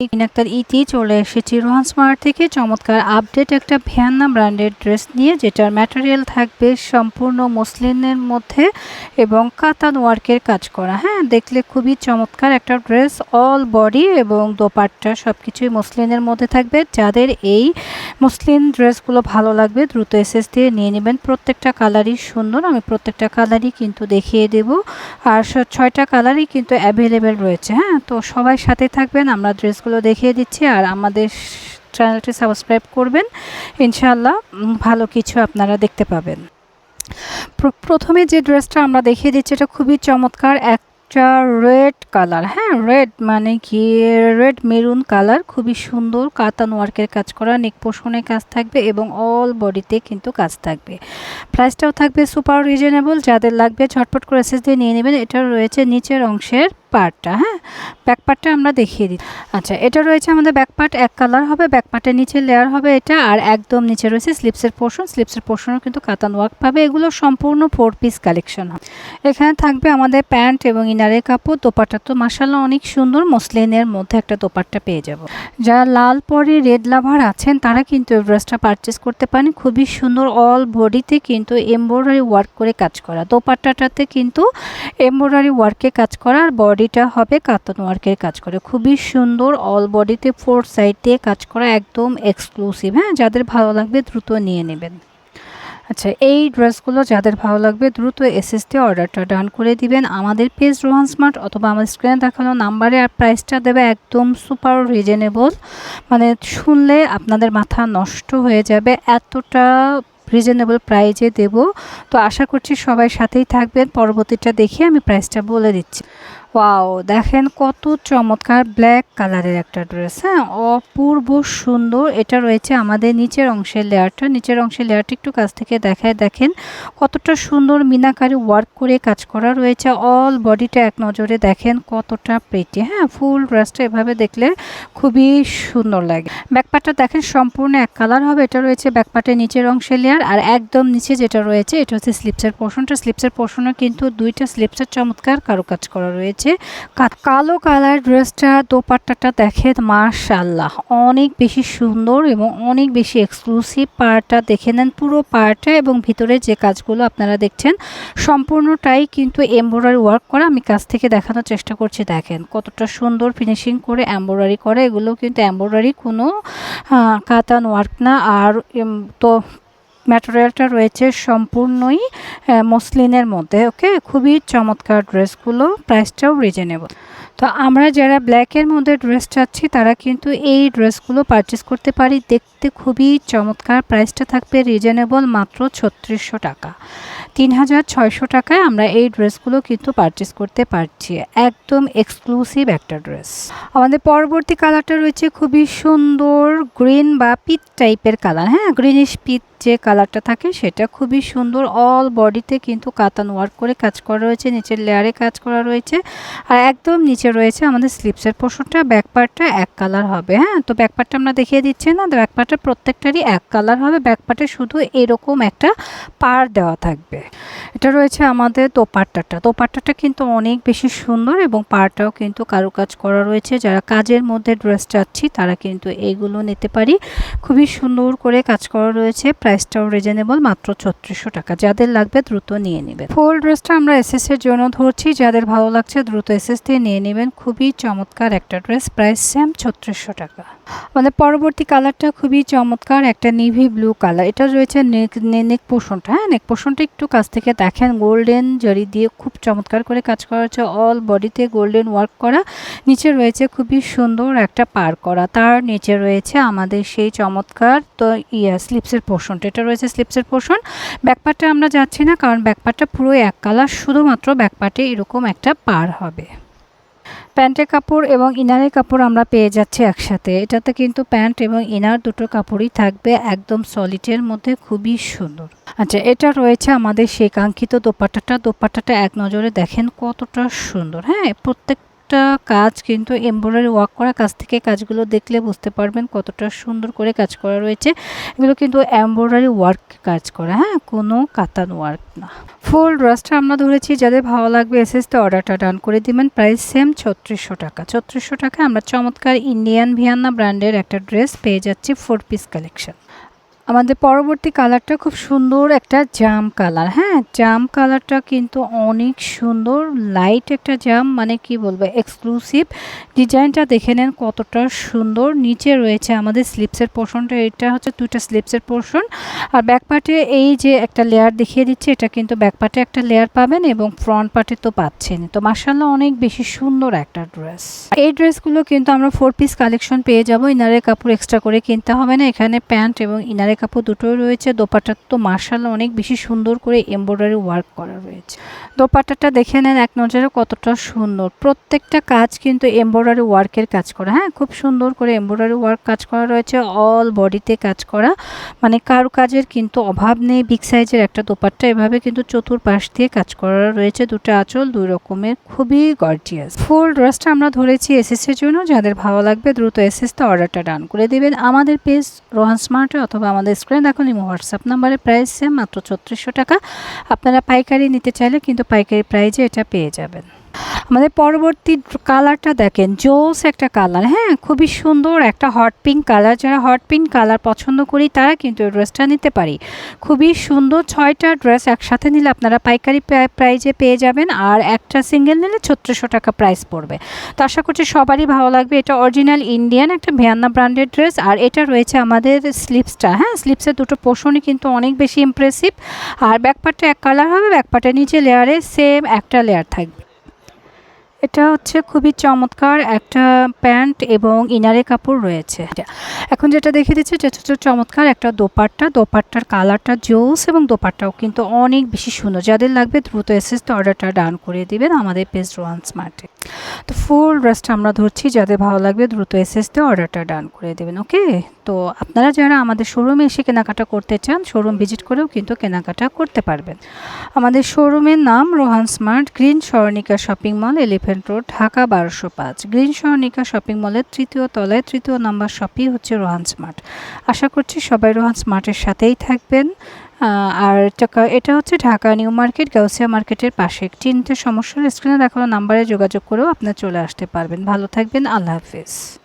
একটা ইতি চলে এসেছি রোহান স্মার্ট থেকে চমৎকার আপডেট একটা ভিয়ান্না ব্র্যান্ডের ড্রেস নিয়ে, যেটার ম্যাটেরিয়াল থাকবে সম্পূর্ণ মসলিনের মধ্যে এবং কাতান ওয়ার্কের কাজ করা। হ্যাঁ দেখলে খুবই চমৎকার একটা ড্রেস অল বডি এবং দোপাট্টা সব কিছুই মসলিনের মধ্যে থাকবে। যাদের এই মসলিন ড্রেসগুলো ভালো লাগবে, দ্রুত এসএস দিয়ে নিয়ে নেবেন। প্রত্যেকটা কালারই সুন্দর, আমি প্রত্যেকটা কালারই কিন্তু দেখিয়ে দেব। আর ছয়টা কালারই কিন্তু অ্যাভেলেবেল রয়েছে। হ্যাঁ তো সবাই সাথে থাকবেন, আমরা ড্রেসগুলো দেখিয়ে দিচ্ছি আর আমাদের চ্যানেলটি সাবস্ক্রাইব করবেন। ইনশাল্লাহ ভালো কিছু আপনারা দেখতে পাবেন। প্রথমে যে ড্রেসটা আমরা দেখিয়ে দিচ্ছি, এটা খুবই চমৎকার। একটা রেড কালার হ্যাঁ রেড মানে কি? রেড মেরুন কালার, খুবই সুন্দর। কাতান ওয়ার্কের কাজ করা, নেক পোষণের কাজ থাকবে এবং অল বডিতে কিন্তু কাজ থাকবে। প্রাইসটাও থাকবে সুপার রিজনেবল, যাদের লাগবে ঝটপট করে এসএস দিয়ে নিয়ে নেবেন। এটা রয়েছে নিচের অংশের পার্টটা হ্যাঁ? ব্যাক পার্টটা আমরা দেখিয়ে দিই। আচ্ছা এটা রয়েছে আমাদের ব্যাক পার্ট এক কালার হবে ব্যাক পার্টের নিচে লেয়ার হবে এটা, আর একদম নিচে রয়েছে স্লিপসের পোর্শন স্লিপসের পোর্শনও কিন্তু কাতান ওয়ার্ক পাবে। এগুলো সম্পূর্ণ ফোর পিস কালেকশন হবে। এখানে থাকবে আমাদের প্যান্ট এবং ইনারের কাপড়, দোপাট্টা তো মাসাল্লাহ অনেক সুন্দর মসলিনের মধ্যে একটা দোপাট্টা পেয়ে যাব। যারা লাল পরে রেড লাভার আছেন, তারা কিন্তু এই ড্রেসটা পারচেস করতে পারেন। খুবই সুন্দর অল বডিতে কিন্তু এমব্রয়ডারি ওয়ার্ক করে কাজ করা। দোপাট্টাটাতে কিন্তু এমব্রয়ডারি ওয়ার্কে কাজ করা, আর বডিটা হবে কাতান ওয়ার্কের কাজ করে। খুবই সুন্দর অল বডিতে ফোর সাইড কাজ করা, একদম এক্সক্লুসিভ হ্যাঁ? যাদের ভালো লাগবে দ্রুত নিয়ে নেবেন। আচ্ছা এই ড্রেসগুলো যাদের ভালো লাগবে দ্রুত এসএস দিয়ে অর্ডারটা ডান করে দিবেন। আমাদের পেজ রোহান স্মার্ট অথবা আমাদের স্ক্রিনে দেখানো নাম্বারে আর প্রাইসটা দেবে একদম সুপার রিজনেবল মানে শুনলে আপনাদের মাথা নষ্ট হয়ে যাবে, এতটা রিজনেবল প্রাইজে দেব। তো আশা করছি সবাই সাথেই থাকবেন। পরবর্তীটা দেখে আমি প্রাইসটা বলে দিচ্ছি। ওয়াও, দেখেন কত চমৎকার ব্ল্যাক কালারের একটা ড্রেস হ্যাঁ? অপূর্ব সুন্দর। এটা রয়েছে আমাদের নিচের অংশের লেয়ারটা। নিচের অংশের লেয়ারটা একটু কাছ থেকে দেখায় দেখেন কতটা সুন্দর মিনাকারি ওয়ার্ক করে কাজ করা রয়েছে। অল বডিটা এক নজরে দেখেন কতটা প্রেটি হ্যাঁ? ফুল ড্রেসটা এভাবে দেখলে খুবই সুন্দর লাগে। ব্যাকপাটটা দেখেন সম্পূর্ণ এক কালার হবে। এটা রয়েছে ব্যাকপাটের নিচের অংশের লেয়ার আর একদম নিচে যেটা রয়েছে, এটা হচ্ছে স্লিপসের পোর্শনটা স্লিপসের পোর্শনে কিন্তু দুইটা স্লিপসের চমৎকার কারুকাজ করা রয়েছে। কা- কালো কালার ড্রেসটা, দোপাট্টাটা দেখেন মাশাল্লাহ অনেক বেশি সুন্দর এবং অনেক বেশি এক্সক্লুসিভ পার্টটা দেখে নেন। পুরো পার্টটা এবং ভিতরে যে কাজগুলো আপনারা দেখছেন, সম্পূর্ণটাই কিন্তু এমব্রয়ডারি ওয়ার্ক করা। আমি কাছ থেকে দেখানোর চেষ্টা করছি, দেখেন। কতটা সুন্দর ফিনিশিং করে এমব্রয়ডারি করে। এগুলো কিন্তু এমব্রয়ডারি কোনো কাতান ওয়ার্ক না। আর তো ম্যাটেরিয়ালটা রয়েছে সম্পূর্ণই মসলিনের মধ্যে ওকে খুবই চমৎকার ড্রেসগুলো প্রাইসটাও রিজনেবল তো আমরা যারা ব্ল্যাকের মধ্যে ড্রেস চাচ্ছি, তারা কিন্তু এই ড্রেসগুলো পারচেস করতে পারি। দেখতে খুবই চমৎকার। প্রাইসটা থাকবে রিজনেবল মাত্র ছত্রিশশো টাকা। তিন হাজার ছয়শো টাকায় আমরা এই ড্রেসগুলো কিন্তু পারচেস করতে পারছি। একদম এক্সক্লুসিভ একটা ড্রেস আমাদের পরবর্তী কালারটা রয়েছে খুবই সুন্দর গ্রিন বা পিট টাইপের কালার হ্যাঁ গ্রিনিশ পিট যে কালারটা থাকে, সেটা খুবই সুন্দর। অল বডিতে কিন্তু কাতান ওয়ার্ক করে কাজ করা রয়েছে, নিচের লেয়ারে কাজ করা রয়েছে। আর একদম নিচে রয়েছে আমাদের স্লিপসের পোর্শনটা ব্যাক পার্টটা এক কালার হবে হ্যাঁ? তো ব্যাক পার্টটা আমরা দেখিয়ে দিচ্ছি না ব্যাক পার্টটা প্রত্যেকটারই এক কালার হবে ব্যাক পার্টে শুধু এরকম একটা পার দেওয়া থাকবে। এটা রয়েছে আমাদের দোপাট্টাটা। দোপাট্টাটা কিন্তু অনেক বেশি সুন্দর এবং পারটাও কিন্তু কারুকাজ করা রয়েছে। যারা কাজের মধ্যে ড্রেস চাচ্ছি, তারা কিন্তু এইগুলো নিতে পারি। খুবই সুন্দর করে কাজ করা রয়েছে। প্রাইসটাও রিজনেবল মাত্র ছত্রিশশো টাকা। যাদের লাগবে দ্রুত নিয়ে নেবে ফুল ড্রেসটা আমরা এসএস এর জন্য ধরছি। যাদের ভালো লাগছে, দ্রুত এসএস দিয়ে নিয়ে নেবেন খুবই চমৎকার একটা ড্রেস, প্রাইস সেম ছত্রিশশো টাকা। আমাদের পরবর্তী কালারটা খুবই চমৎকার, একটা নিভি ব্লু কালার এটা রয়েছে নেক নেক পোষণটা হ্যাঁ? নেক পোষণটা একটু কাছ থেকে দেখেন। গোল্ডেন জরি দিয়ে খুব চমৎকার করে কাজ করা হচ্ছে অল বডিতে গোল্ডেন ওয়ার্ক করা। নিচে রয়েছে খুবই সুন্দর একটা পার করা। তার নিচে রয়েছে আমাদের সেই চমৎকার তো ইয়া স্লিপসের পোর্শনটা এটা রয়েছে স্লিপসের পোর্শন ব্যাকপার্টটা আমরা যাচ্ছি না, কারণ ব্যাকপার্টটা পুরো এক কালার শুধুমাত্র ব্যাকপার্টে এরকম একটা পার হবে। প্যান্টের কাপড় এবং ইনারের কাপড় আমরা পেয়ে যাচ্ছি একসাথে। এটাতে কিন্তু প্যান্ট এবং ইনার দুটো কাপড়ই থাকবে একদম সলিডের মধ্যে, খুবই সুন্দর। আচ্ছা এটা রয়েছে আমাদের সেই কাঙ্ক্ষিত দোপাট্টাটা। দোপাট্টাটা এক নজরে দেখেন কতটা সুন্দর। হ্যাঁ প্রত্যেক প্রত্যেকটা কাজ কিন্তু এমব্রয়ডারি ওয়ার্ক করা কাজ থেকে কাজগুলো দেখলে বুঝতে পারবেন কতটা সুন্দর করে কাজ করা রয়েছে। এগুলো কিন্তু এমব্রয়ডারি ওয়ার্ক কাজ করা হ্যাঁ? কোনো কাতান ওয়ার্ক না। ফুল ড্রেসটা আমরা ধরেছি, যাদের ভালো লাগবে এসএসতে অর্ডারটা ডান করে দিবেন। প্রাইস সেম ছত্রিশশো টাকা। ছত্রিশশো টাকা আমরা চমৎকার ইন্ডিয়ান ভিয়ান্না ব্র্যান্ডের একটা ড্রেস পেয়ে যাচ্ছি ফোর পিস কালেকশন আমাদের পরবর্তী কালারটা খুব সুন্দর একটা জাম কালার। হ্যাঁ জাম কালারটা কিন্তু অনেক সুন্দর লাইট একটা জাম মানে কি বলব এক্সক্লুসিভ ডিজাইনটা দেখে নেন কতটা সুন্দর। নিচে রয়েছে আমাদের স্লিপসের পোর্শনটা এটা হচ্ছে দুইটা স্লিপসের পোর্শন আর ব্যাক পার্টে এই যে একটা লেয়ার দেখিয়ে দিচ্ছে, এটা কিন্তু ব্যাক পার্টে একটা লেয়ার পাবেন এবং ফ্রন্ট পার্টে তো পাচ্ছেন তো মার্শাল্লাহ অনেক বেশি সুন্দর একটা ড্রেস এই ড্রেসগুলো কিন্তু আমরা ফোর পিস কালেকশন পেয়ে যাব। ইনারের কাপড় এক্সট্রা করে কিনতে হবে না। এখানে প্যান্ট এবং ইনারের কাপড় দুটোই রয়েছে। দোপাট্টা তো মার্শাল অনেক বেশি সুন্দর করে এমব্রয়ডারি ওয়ার্ক করা রয়েছে। দোপাট্টাটা দেখে নেন এক নজরে কতটা সুন্দর। প্রত্যেকটা কাজ কিন্তু এমব্রয়ডারি ওয়ার্কের কাজ করা। হ্যাঁ খুব সুন্দর করে এমব্রয়ডারি ওয়ার্ক কাজ করা রয়েছে। অল বডিতে কাজ করা। মানে কারু কাজের কিন্তু অভাব নেই। বিগ সাইজের একটা দোপাট্টা এভাবে কিন্তু চতুর্পাশ দিয়ে কাজ করা রয়েছে। দুটো আঁচল, দুই রকমের। খুবই গর্জিয়াস ফুল ড্রেসটা আমরা ধরেছি এসএস এর জন্য। যাদের ভালো লাগবে দ্রুত এসএস তে অর্ডারটা ডান করে দেবেন। আমাদের পেজ রোহান স্মার্টে অথবা আমাদের স্ক্রিন দেখুন ইমো হোয়াটসঅ্যাপ নাম্বারে প্রাইস সেম মাত্র ছত্রিশশো টাকা। আপনারা পাইকারি নিতে চাইলে কিন্তু পাইকারি প্রাইজে এটা পেয়ে যাবেন। আমাদের পরবর্তী কালারটা দেখেন, জোস একটা কালার হ্যাঁ খুবই সুন্দর একটা হট পিঙ্ক কালার, যারা হট পিঙ্ক কালার পছন্দ করি তারা কিন্তু ড্রেসটা নিতে পারি। খুবই সুন্দর ছয়টা ড্রেস একসাথে নিলে আপনারা পাইকারি প্রাইজে পেয়ে যাবেন আর একটা সিঙ্গেল নিলে ছত্রিশশো টাকা প্রাইস পড়বে। তো আশা করছি সবারই ভালো লাগবে। এটা অরিজিনাল ইন্ডিয়ান একটা ভিয়ান্না ব্র্যান্ডের ড্রেস আর এটা রয়েছে আমাদের স্লিপসটা হ্যাঁ স্লিপসের দুটো পোষণই কিন্তু অনেক বেশি ইমপ্রেসিভ আর ব্যাকপার্টটা এক কালার হবে ব্যাকপার্টের নিচে লেয়ারে সেম একটা লেয়ার থাকবে। এটা হচ্ছে খুবই চমৎকার একটা প্যান্ট এবং ইনারে কাপড় রয়েছে। এখন যেটা দেখে দিচ্ছে যেটা হচ্ছে চমৎকার একটা দোপাট্টা। দোপাট্টার কালারটা জোস এবং দোপাট্টাও কিন্তু অনেক বেশি সুন্দর। যাদের লাগবে দ্রুত এসএস অর্ডারটা ডান করে দিবেন আমাদের পেজ রোয়ান স্মার্টে তো ফুল ড্রেসটা আমরা ধরছি, যাদের ভালো লাগবে দ্রুত এসএসতে অর্ডারটা ডান করে দেবেন, ওকে? তো আপনারা যারা আমাদের শোরুমে এসে কেনাকাটা করতে চান, শোরুম ভিজিট করেও কিন্তু কেনাকাটা করতে পারবেন। আমাদের শোরুমের নাম Rohan smart green Swarnika shopping mall elephant road, Dhaka বারোশো পাঁচ। গ্রিন সহনিকা শপিং মলের তৃতীয় তলায় তৃতীয় নাম্বার শপই হচ্ছে রোহান স্মার্ট। আশা করছি সবাই রোহান স্মার্টের সাথেই থাকবেন। আর এটা হচ্ছে ঢাকা নিউ মার্কেট, গাউসিয়া মার্কেটের পাশে। চিনতে সমস্যার স্ক্রিনে দেখানো নাম্বারে যোগাযোগ করেও আপনার চলে আসতে পারবেন। ভালো থাকবেন, আল্লাহ হাফিজ।